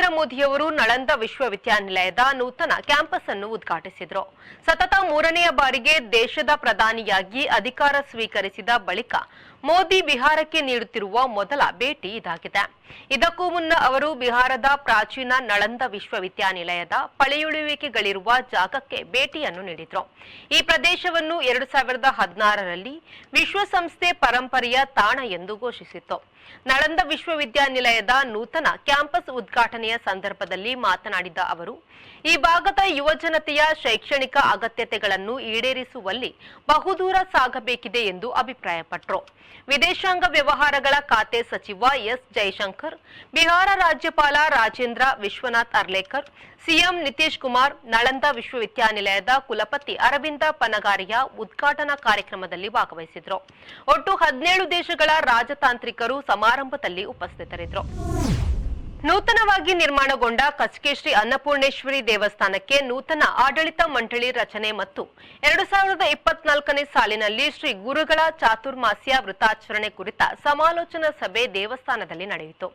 ನರೇಂದ್ರ ಮೋದಿಯವರು ನಳಂದ ವಿಶ್ವವಿದ್ಯಾನಿಲಯದ ನೂತನ ಕ್ಯಾಂಪಸ್ ಅನ್ನು ಉದ್ಘಾಟಿಸಿದರು. ಸತತ ಮೂರನೆಯ ಬಾರಿಗೆ ದೇಶದ ಪ್ರಧಾನಿಯಾಗಿ ಅಧಿಕಾರ ಸ್ವೀಕರಿಸಿದ ಬಳಿಕ ಮೋದಿ ಬಿಹಾರಕ್ಕೆ ನೀಡುತ್ತಿರುವ ಮೊದಲ ಭೇಟಿ ಇದಾಗಿದೆ. ಇದಕ್ಕೂ ಮುನ್ನ ಅವರು ಬಿಹಾರದ ಪ್ರಾಚೀನ ನಳಂದ ವಿಶ್ವವಿದ್ಯಾನಿಲಯದ ಪಳೆಯುಳುವಿಕೆಗಳಿರುವ ಜಾಗಕ್ಕೆ ಭೇಟಿಯನ್ನು ನೀಡಿದ್ರು. ಈ ಪ್ರದೇಶವನ್ನು ಎರಡು ಸಾವಿರದ ಹದಿನಾರರಲ್ಲಿ ವಿಶ್ವಸಂಸ್ಥೆ ಪರಂಪರೆಯ ತಾಣ ಎಂದು ಘೋಷಿಸಿತ್ತು. ನಳಂದ ವಿಶ್ವವಿದ್ಯಾನಿಲಯದ ನೂತನ ಕ್ಯಾಂಪಸ್ ಉದ್ಘಾಟನೆಯ ಸಂದರ್ಭದಲ್ಲಿ ಮಾತನಾಡಿದ ಅವರು, ಈ ಭಾಗದ ಯುವಜನತೆಯ ಶೈಕ್ಷಣಿಕ ಅಗತ್ಯತೆಗಳನ್ನು ಈಡೇರಿಸುವಲ್ಲಿ ಬಹುದೂರ ಸಾಗಬೇಕಿದೆ ಎಂದು ಅಭಿಪ್ರಾಯಪಟ್ಟರು. ವಿದೇಶಾಂಗ ವ್ಯವಹಾರಗಳ ಖಾತೆ ಸಚಿವ ಎಸ್ ಜೈಶಂಕರ್, ಬಿಹಾರ ರಾಜ್ಯಪಾಲ ರಾಜೇಂದ್ರ ವಿಶ್ವನಾಥ್ ಅರ್ಲೇಕರ್, ಸಿಎಂ ನಿತೀಶ್ ಕುಮಾರ್, ನಳಂದ ವಿಶ್ವವಿದ್ಯಾನಿಲಯದ ಕುಲಪತಿ ಅರವಿಂದ ಪನಗಾರಿಯ ಉದ್ಘಾಟನಾ ಕಾರ್ಯಕ್ರಮದಲ್ಲಿ ಭಾಗವಹಿಸಿದ್ರು. ಒಟ್ಟು ಹದಿನೇಳು ದೇಶಗಳ ರಾಜತಾಂತ್ರಿಕರು ಸಮಾರಂಭದಲ್ಲಿ ಉಪಸ್ಥಿತರಿದ್ದರು ನೂತನವಾಗಿ ನಿರ್ಮಾಣಗೊಂಡ ಶ್ರೀ ಅನ್ನಪೂರ್ಣೇಶ್ವರಿ ದೇವಸ್ಥಾನಕ್ಕೆ ನೂತನ ಆಡಳಿತ ಮಂಡಳಿ ರಚನೆ ಮತ್ತು ಎರಡು ಸಾವಿರದ ಇಪ್ಪತ್ನಾಲ್ಕನೇ ಸಾಲಿನಲ್ಲಿ ಶ್ರೀ ಗುರುಗಳ ಚಾತುರ್ಮಾಸ್ಯ ವೃತಾಚರಣೆ ಕುರಿತ ಸಮಾಲೋಚನಾ ಸಭೆ ದೇವಸ್ಥಾನದಲ್ಲಿ ನಡೆಯಿತು.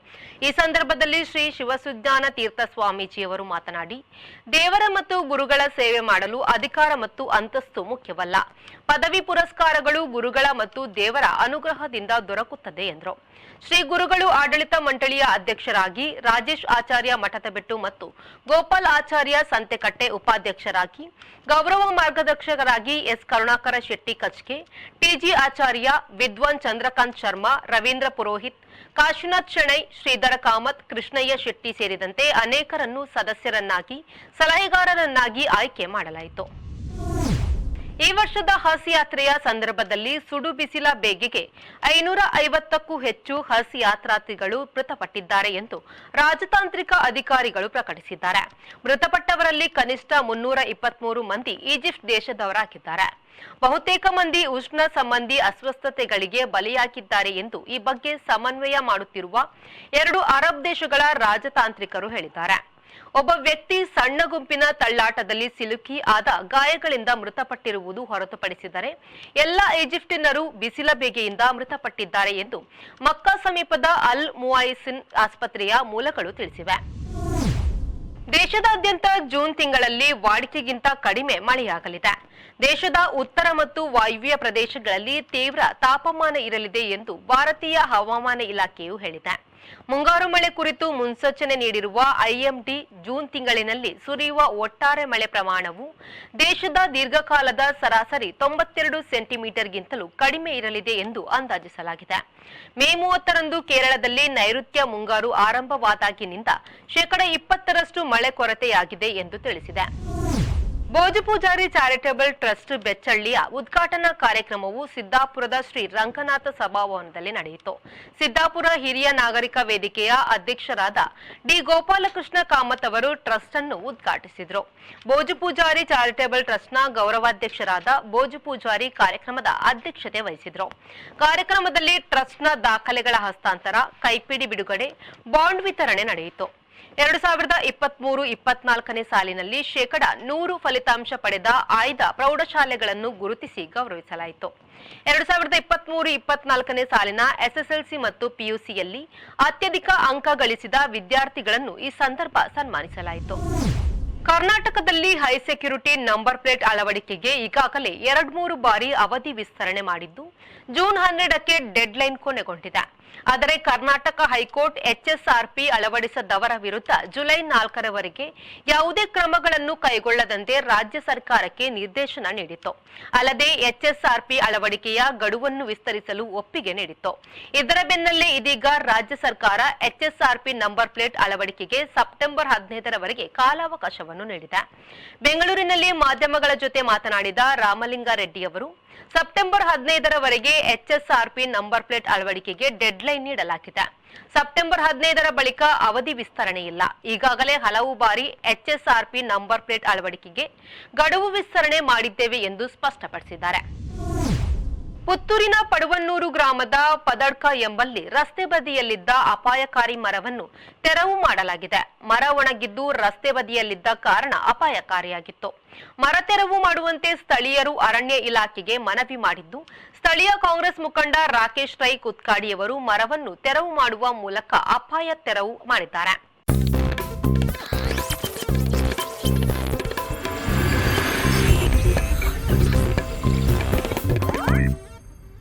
ಈ ಸಂದರ್ಭದಲ್ಲಿ ಶ್ರೀ ಶಿವಸುಜ್ಞಾನ ತೀರ್ಥ ಸ್ವಾಮೀಜಿಯವರು ಮಾತನಾಡಿ, ದೇವರ ಮತ್ತು ಗುರುಗಳ ಸೇವೆ ಮಾಡಲು ಅಧಿಕಾರ ಮತ್ತು ಅಂತಸ್ತು ಮುಖ್ಯವಲ್ಲ. ಪದವಿ ಪುರಸ್ಕಾರಗಳು ಗುರುಗಳ ಮತ್ತು ದೇವರ ಅನುಗ್ರಹದಿಂದ ದೊರಕುತ್ತದೆ ಎಂದರು. ಶ್ರೀ ಗುರುಗಳು ಆಡಳಿತ ಮಂಡಳಿಯ ಅಧ್ಯಕ್ಷರಾಗಿ ರಾಜೇಶ್ ಆಚಾರ್ಯ ಮಠದ ಬೆಟ್ಟು ಮತ್ತು ಗೋಪಾಲ್ ಆಚಾರ್ಯ ಸಂತೆಕಟ್ಟೆ ಉಪಾಧ್ಯಕ್ಷರಾಗಿ, ಗೌರವ ಮಾರ್ಗದರ್ಶಕರಾಗಿ ಎಸ್. ಕರುಣಾಕರ ಶೆಟ್ಟಿ ಕಚ್ಕೆ ಟಿಜಿ ಆಚಾರ್ಯ ವಿದ್ವಾನ್ ಚಂದ್ರಕಾಂತ್ ಶರ್ಮಾ, ರವೀಂದ್ರ ಪುರೋಹಿತ್, ಕಾಶಿನಾಥ್ ಶೆಣೈ, ಶ್ರೀಧರ ಕಾಮತ್, ಕೃಷ್ಣಯ್ಯ ಶೆಟ್ಟಿ ಸೇರಿದಂತೆ ಅನೇಕರನ್ನು ಸದಸ್ಯರನ್ನಾಗಿ, ಸಲಹೆಗಾರರನ್ನಾಗಿ ಆಯ್ಕೆ ಮಾಡಲಾಯಿತು. ಈ ವರ್ಷದ ಹಸ್ ಯಾತ್ರೆಯ ಸಂದರ್ಭದಲ್ಲಿ ಸುಡು ಬಿಸಿಲ ಬೇಗೆಗೆ ಐನೂರ ಐವತ್ತಕ್ಕೂ ಹೆಚ್ಚು ಹಸ್ ಯಾತ್ರಾರ್ಥಿಗಳು ಮೃತಪಟ್ಟಿದ್ದಾರೆ ಎಂದು ರಾಜತಾಂತ್ರಿಕ ಅಧಿಕಾರಿಗಳು ಪ್ರಕಟಿಸಿದ್ದಾರೆ. ಮೃತಪಟ್ಟವರಲ್ಲಿ ಕನಿಷ್ಠ ಮುನ್ನೂರ ಇಪ್ಪತ್ಮೂರು ಮಂದಿ ಈಜಿಪ್ಟ್ ದೇಶದವರಾಗಿದ್ದಾರೆ. ಬಹುತೇಕ ಮಂದಿ ಉಷ್ಣ ಸಂಬಂಧಿ ಅಸ್ವಸ್ಥತೆಗಳಿಗೆ ಬಲಿಯಾಗಿದ್ದಾರೆ ಎಂದು ಈ ಬಗ್ಗೆ ಸಮನ್ವಯ ಮಾಡುತ್ತಿರುವ ಎರಡು ಅರಬ್ ದೇಶಗಳ ರಾಜತಾಂತ್ರಿಕರು ಹೇಳಿದ್ದಾರೆ. ಒಬ್ಬ ವ್ಯಕ್ತಿ ಸಣ್ಣ ಗುಂಪಿನ ತಳ್ಳಾಟದಲ್ಲಿ ಸಿಲುಕಿ ಆದ ಗಾಯಗಳಿಂದ ಮೃತಪಟ್ಟಿರುವುದು ಹೊರತುಪಡಿಸಿದರೆ ಎಲ್ಲ ಈಜಿಪ್ಟಿನರು ಬಿಸಿಲ ಬೇಗೆಯಿಂದ ಮೃತಪಟ್ಟಿದ್ದಾರೆ ಎಂದು ಮಕ್ಕಾ ಸಮೀಪದ ಅಲ್ ಮುವಾಯಿಸಿನ್ ಆಸ್ಪತ್ರೆಯ ಮೂಲಗಳು ತಿಳಿಸಿವೆ. ದೇಶದಾದ್ಯಂತ ಜೂನ್ ತಿಂಗಳಲ್ಲಿ ವಾಡಿಕೆಗಿಂತ ಕಡಿಮೆ ಮಳೆಯಾಗಲಿದೆ. ದೇಶದ ಉತ್ತರ ಮತ್ತು ವಾಯುವ್ಯ ಪ್ರದೇಶಗಳಲ್ಲಿ ತೀವ್ರ ತಾಪಮಾನ ಇರಲಿದೆ ಎಂದು ಭಾರತೀಯ ಹವಾಮಾನ ಇಲಾಖೆಯು ಹೇಳಿದೆ. ಮುಂಗಾರು ಮಳೆ ಕುರಿತು ಮುನ್ಸೂಚನೆ ನೀಡಿರುವ ಐಎಂಡಿ ಜೂನ್ ತಿಂಗಳಿನಲ್ಲಿ ಸುರಿಯುವ ಒಟ್ಟಾರೆ ಮಳೆ ಪ್ರಮಾಣವು ದೇಶದ ದೀರ್ಘಕಾಲದ ಸರಾಸರಿ ತೊಂಬತ್ತೆರಡು ಸೆಂಟಿಮೀಟರ್ಗಿಂತಲೂ ಕಡಿಮೆ ಇರಲಿದೆ ಎಂದು ಅಂದಾಜಿಸಲಾಗಿದೆ. ಮೇ ಮೂವತ್ತರಂದು ಕೇರಳದಲ್ಲಿ ನೈಋತ್ಯ ಮುಂಗಾರು ಆರಂಭವಾದಾಗಿನಿಂದ ಶೇಕಡ ಇಪ್ಪತ್ತರಷ್ಟು ಮಳೆ ಕೊರತೆಯಾಗಿದೆ ಎಂದು ತಿಳಿಸಿದೆ. ಭೋಜಪೂಜಾರಿ ಚಾರಿಟೇಬಲ್ ಟ್ರಸ್ಟ್ ಬೆಚ್ಚಳ್ಳಿಯ ಉದ್ಘಾಟನಾ ಕಾರ್ಯಕ್ರಮವು ಸಿದ್ದಾಪುರದ ಶ್ರೀ ರಂಗನಾಥ ಸಭಾಭವನದಲ್ಲಿ ನಡೆಯಿತು. ಸಿದ್ದಾಪುರ ಹಿರಿಯ ನಾಗರಿಕ ವೇದಿಕೆಯ ಅಧ್ಯಕ್ಷರಾದ ಡಿ ಗೋಪಾಲಕೃಷ್ಣ ಕಾಮತ್ ಅವರು ಟ್ರಸ್ಟ್ ಅನ್ನು ಉದ್ಘಾಟಿಸಿದರು. ಭೋಜಪೂಜಾರಿ ಚಾರಿಟೇಬಲ್ ಟ್ರಸ್ಟ್ನ ಗೌರವಾಧ್ಯಕ್ಷರಾದ ಭೋಜಪೂಜಾರಿ ಕಾರ್ಯಕ್ರಮದ ಅಧ್ಯಕ್ಷತೆ ವಹಿಸಿದರು. ಕಾರ್ಯಕ್ರಮದಲ್ಲಿ ಟ್ರಸ್ಟ್ನ ದಾಖಲೆಗಳ ಹಸ್ತಾಂತರ, ಕೈಪಿಡಿ ಬಿಡುಗಡೆ, ಬಾಂಡ್ ವಿತರಣೆ ನಡೆಯಿತು. ಎರಡು ಸಾವಿರದ ಇಪ್ಪತ್ತ್ ಮೂರು ಇಪ್ಪತ್ನಾಲ್ಕನೇ ಸಾಲಿನಲ್ಲಿ ಶೇಕಡ ನೂರು ಫಲಿತಾಂಶ ಪಡೆದ ಆಯ್ದ ಪ್ರೌಢಶಾಲೆಗಳನ್ನು ಗುರುತಿಸಿ ಗೌರವಿಸಲಾಯಿತು. ಎರಡು ಸಾವಿರದ ಇಪ್ಪತ್ತ್ ಇಪ್ಪತ್ಮೂರು ಇಪ್ಪತ್ನಾಲ್ಕನೇ ಸಾಲಿನ ಎಸ್ಎಸ್ಎಲ್ಸಿ ಮತ್ತು ಪಿಯುಸಿಯಲ್ಲಿ ಅತ್ಯಧಿಕ ಅಂಕ ಗಳಿಸಿದ ವಿದ್ಯಾರ್ಥಿಗಳನ್ನು ಈ ಸಂದರ್ಭ ಸನ್ಮಾನಿಸಲಾಯಿತು. ಕರ್ನಾಟಕದಲ್ಲಿ ಹೈ ಸೆಕ್ಯೂರಿಟಿ ನಂಬರ್ ಪ್ಲೇಟ್ ಅಳವಡಿಕೆಗೆ ಈಗಾಗಲೇ ಎರಡ್ಮೂರು ಬಾರಿ ಅವಧಿ ವಿಸ್ತರಣೆ ಮಾಡಿದ್ದು, ಜೂನ್ ಹನ್ನೆರಡಕ್ಕೆ ಡೆಡ್ ಲೈನ್ ಕೊನೆಗೊಂಡಿದೆ. ಆದರೆ ಕರ್ನಾಟಕ ಹೈಕೋರ್ಟ್ ಎಚ್ಎಸ್ಆರ್ಪಿ ಅಳವಡಿಸದವರ ವಿರುದ್ಧ ಜುಲೈ ನಾಲ್ಕರವರೆಗೆ ಯಾವುದೇ ಕ್ರಮಗಳನ್ನು ಕೈಗೊಳ್ಳದಂತೆ ರಾಜ್ಯ ಸರ್ಕಾರಕ್ಕೆ ನಿರ್ದೇಶನ ನೀಡಿತು ಅಲ್ಲದೆ ಎಚ್ಎಸ್ಆರ್ಪಿ ಅಳವಡಿಕೆಯ ಗಡುವನ್ನು ವಿಸ್ತರಿಸಲು ಒಪ್ಪಿಗೆ ನೀಡಿತು ಇದರ ಬೆನ್ನಲ್ಲೇ ಇದೀಗ ರಾಜ್ಯ ಸರ್ಕಾರ ಎಚ್ಎಸ್ಆರ್ಪಿ ನಂಬರ್ ಪ್ಲೇಟ್ ಅಳವಡಿಕೆಗೆ ಸೆಪ್ಟೆಂಬರ್ ಹದಿನೈದರವರೆಗೆ ಕಾಲಾವಕಾಶವನ್ನು ನೀಡಿದೆ. ಬೆಂಗಳೂರಿನಲ್ಲಿ ಮಾಧ್ಯಮಗಳ ಜೊತೆ ಮಾತನಾಡಿದ ರಾಮಲಿಂಗಾರೆಡ್ಡಿ ಅವರು ಸೆಪ್ಟೆಂಬರ್ ಹದಿನೈದರವರೆಗೆ ಎಚ್ಎಸ್ಆರ್ಪಿ ನಂಬರ್ ಪ್ಲೇಟ್ ಅಳವಡಿಕೆಗೆ ಡೆಡ್ ಲೈನ್ ನೀಡಲಾಗಿದೆ. ಸೆಪ್ಟೆಂಬರ್ ಹದಿನೈದರ ಬಳಿಕ ಅವಧಿ ವಿಸ್ತರಣೆ ಇಲ್ಲ. ಈಗಾಗಲೇ ಹಲವು ಬಾರಿ ಎಚ್ಎಸ್ಆರ್ಪಿ ನಂಬರ್ ಪ್ಲೇಟ್ ಅಳವಡಿಕೆಗೆ ಗಡುವು ವಿಸ್ತರಣೆ ಮಾಡಿದ್ದೇವೆ ಎಂದು ಸ್ಪಷ್ಟಪಡಿಸಿದ್ದಾರೆ. ಪುತ್ತೂರಿನ ಪಡುವನ್ನೂರು ಗ್ರಾಮದ ಪದಡ್ಕ ಎಂಬಲ್ಲಿ ರಸ್ತೆ ಬದಿಯಲ್ಲಿದ್ದ ಅಪಾಯಕಾರಿ ಮರವನ್ನು ತೆರವು ಮಾಡಲಾಗಿದೆ. ಮರ ಒಣಗಿದ್ದು ರಸ್ತೆ ಬದಿಯಲ್ಲಿದ್ದ ಕಾರಣ ಅಪಾಯಕಾರಿಯಾಗಿತ್ತು. ಮರ ತೆರವು ಮಾಡುವಂತೆ ಸ್ಥಳೀಯರು ಅರಣ್ಯ ಇಲಾಖೆಗೆ ಮನವಿ ಮಾಡಿದ್ದು, ಸ್ಥಳೀಯ ಕಾಂಗ್ರೆಸ್ ಮುಖಂಡ ರಾಕೇಶ್ ರೈ ಕುತ್ಕಾಡಿಯವರು ಮರವನ್ನು ತೆರವು ಮಾಡುವ ಮೂಲಕ ಅಪಾಯ ತೆರವು ಮಾಡಿದ್ದಾರೆ.